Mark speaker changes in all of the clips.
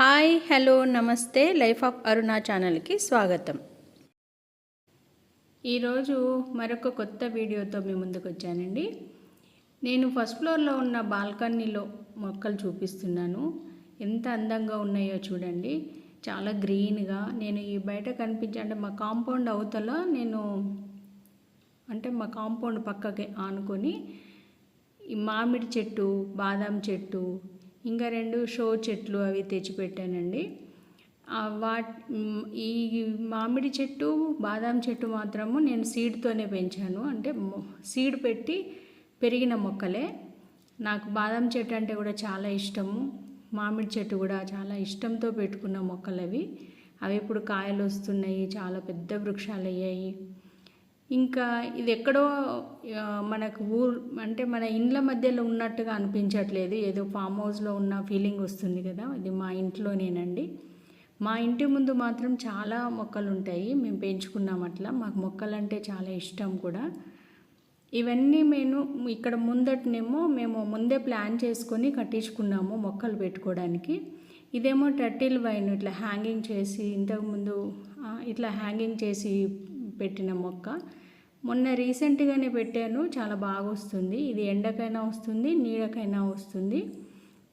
Speaker 1: Hi hello నమస్తే life of Aruna ఛానల్కి స్వాగతం. ఈరోజు మరొక కొత్త వీడియోతో మీ ముందుకు వచ్చానండి నేను ఫస్ట్ ఫ్లోర్లో ఉన్న బాల్కనీలో మొక్కలు చూపిస్తున్నాను. ఎంత అందంగా ఉన్నాయో చూడండి. చాలా గ్రీన్గా నేను ఈ బయట కనిపించే అంటే మా కాంపౌండ్ అవతల నేను అంటే మా కాంపౌండ్ పక్కకి ఆనుకొని ఈ మామిడి చెట్టు బాదం చెట్టు ఇంకా రెండు షో చెట్లు అవి తెచ్చిపెట్టానండి. వా ఈ మామిడి చెట్టు బాదాం చెట్టు మాత్రము నేను సీడ్తోనే పెంచాను. అంటే సీడ్ పెట్టి పెరిగిన మొక్కలే. నాకు బాదం చెట్టు అంటే కూడా చాలా ఇష్టము. మామిడి చెట్టు కూడా చాలా ఇష్టంతో పెట్టుకున్న మొక్కలు అవి అవి ఇప్పుడు కాయలు వస్తున్నాయి చాలా పెద్ద వృక్షాలు అయ్యాయి ఇంకా ఇది ఎక్కడో మనకు ఊరు అంటే మన ఇండ్ల మధ్యలో ఉన్నట్టుగా అనిపించట్లేదు. ఏదో ఫామ్ హౌస్లో ఉన్న ఫీలింగ్ వస్తుంది కదా ఇది మా ఇంట్లోనేనండి. మా ఇంటి ముందు మాత్రం చాలా మొక్కలు ఉంటాయి మేము పెంచుకున్నాం అట్లా. మాకు మొక్కలంటే చాలా ఇష్టం కూడా. ఇవన్నీ మేము ఇక్కడ ముందటనేమో మేము ముందే ప్లాన్ చేసుకొని కట్టించుకున్నాము మొక్కలు పెట్టుకోవడానికి. ఇదేమో టర్టిల్ వైన్ ఇట్లా హ్యాంగింగ్ చేసి ఇంతకుముందు ఇట్లా హ్యాంగింగ్ చేసి పెట్టిన మొక్క. మొన్న రీసెంట్గానే పెట్టాను చాలా బాగా వస్తుంది. ఇది ఎండకైనా వస్తుంది నీడకైనా వస్తుంది.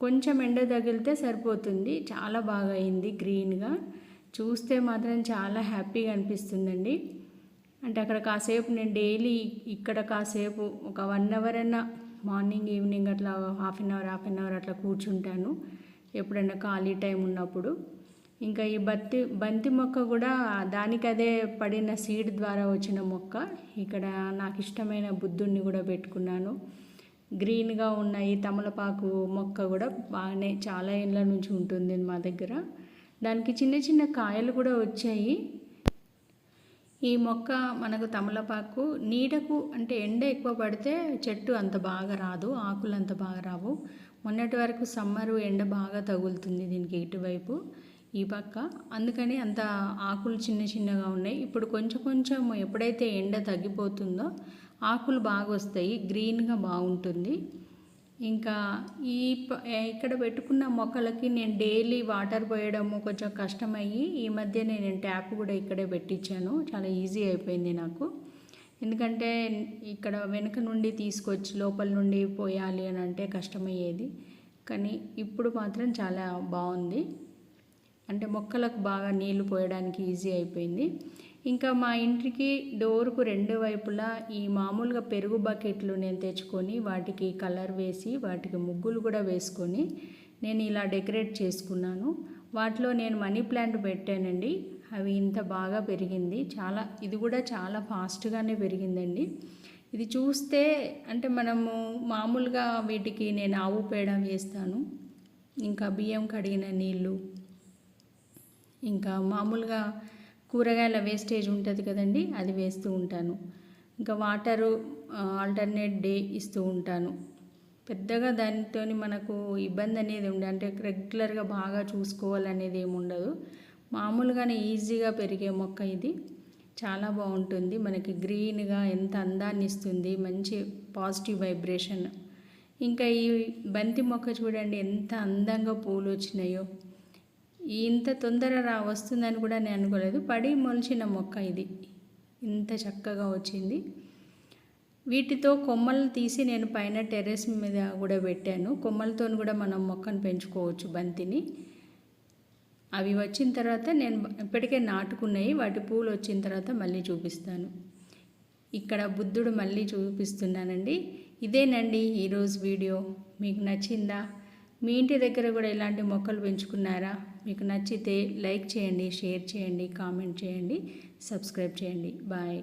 Speaker 1: కొంచెం ఎండ తగిలితే సరిపోతుంది. చాలా బాగా అయింది గ్రీన్గా చూస్తే మాత్రం చాలా హ్యాపీగా అనిపిస్తుందండి. అంటే అక్కడ కాసేపు నేను డైలీ ఇక్కడ కాసేపు ఒక వన్ అవర్ అయినా మార్నింగ్ ఈవినింగ్ అట్లా half an hour half an hour అట్లా కూర్చుంటాను. ఎప్పుడైనా ఖాళీ టైం ఉన్నప్పుడు. ఇంకా ఈ బత్తి బంతి మొక్క కూడా దానికి అదే పడిన సీడ్ ద్వారా వచ్చిన మొక్క. ఇక్కడ నాకు ఇష్టమైన బుద్ధుడిని కూడా పెట్టుకున్నాను. గ్రీన్గా ఉన్న ఈ తమలపాకు మొక్క కూడా బాగానే చాలా ఏళ్ళ నుంచి ఉంటుంది మా దగ్గర. దానికి చిన్న చిన్న కాయలు కూడా వచ్చాయి. ఈ మొక్క మనకు తమలపాకు నీడకు అంటే ఎండ ఎక్కువ పడితే చెట్టు అంత బాగా రాదు ఆకులు అంత బాగా రావు. మొన్నటి వరకు సమ్మరు ఎండ బాగా తగులుతుంది దీనికి ఇటువైపు. ఈ పక్క. అందుకని అంత ఆకులు చిన్న చిన్నగా ఉన్నాయి. ఇప్పుడు కొంచెం కొంచెం ఎప్పుడైతే ఎండ తగ్గిపోతుందో ఆకులు బాగా వస్తాయి. గ్రీన్గా బాగుంటుంది. ఇంకా ఈ ఇక్కడ పెట్టుకున్న మొక్కలకి నేను డైలీ వాటర్ పోయడము కొంచెం కష్టమయ్యి ఈ మధ్య నేను ట్యాప్ కూడా ఇక్కడే పెట్టించాను. చాలా ఈజీ అయిపోయింది నాకు. ఎందుకంటే ఇక్కడ వెనుక నుండి తీసుకొచ్చి లోపల నుండి పోయాలి అని అంటే కష్టమయ్యేది. కానీ ఇప్పుడు మాత్రం చాలా బాగుంది. అంటే మొక్కలకు బాగా నీళ్ళు పోయడానికి ఈజీ అయిపోయింది. ఇంకా మా ఇంటికి డోర్కు రెండు వైపులా ఈ మామూలుగా పెరుగు బకెట్లు నేను తెచ్చుకొని వాటికి కలర్ వేసి వాటికి ముగ్గులు కూడా వేసుకొని నేను ఇలా డెకరేట్ చేసుకున్నాను. వాటిలో నేను మనీ ప్లాంట్ పెట్టానండి. అవి ఇంత బాగా పెరిగింది. చాలా ఇది కూడా చాలా ఫాస్ట్గానే పెరిగిందండి. ఇది చూస్తే అంటే మనము మామూలుగా వీటికి నేను ఆవు పేడ వేస్తాను. ఇంకా బియ్యం కడిగిన నీళ్ళు ఇంకా మామూలుగా కూరగాయల వేస్టేజ్ ఉంటుంది కదండి అది వేస్తూ ఉంటాను. ఇంకా వాటరు ఆల్టర్నేట్ డే ఇస్తూ ఉంటాను. పెద్దగా దానితో మనకు ఇబ్బంది అనేది ఉండదు. అంటే రెగ్యులర్గా బాగా చూసుకోవాలనేది ఏమి ఉండదు. మామూలుగానే ఈజీగా పెరిగే మొక్క ఇది. చాలా బాగుంటుంది. మనకి గ్రీన్గా ఎంత అందాన్ని ఇస్తుంది మంచి పాజిటివ్ వైబ్రేషన్. ఇంకా ఈ బంతి మొక్క చూడండి ఎంత అందంగా పూలు వచ్చినాయో. ఇంత తొందర రా వస్తుందని కూడా నేను అనుకోలేదు. పడి మొలిచిన మొక్క ఇది. ఇంత చక్కగా వచ్చింది. వీటితో కొమ్మలు తీసి నేను పైన టెర్రస్ మీద కూడా పెట్టాను. కొమ్మలతో కూడా మనం మొక్కను పెంచుకోవచ్చు బంతిని. అవి వచ్చిన తర్వాత నేను ఇప్పటికే నాటుకున్నాయి. వాటి పూలు వచ్చిన తర్వాత మళ్ళీ చూపిస్తాను. ఇక్కడ బుద్ధుడు మళ్ళీ చూపిస్తున్నానండి. ఇదేనండి ఈరోజు వీడియో. మీకు నచ్చిందా? మీ ఇంటి దగ్గర కూడా ఇలాంటి మొక్కలు పెంచుకున్నారా? మీకు నచ్చితే లైక్ చేయండి షేర్ చేయండి కామెంట్ చేయండి సబ్స్క్రైబ్ చేయండి. బాయ్.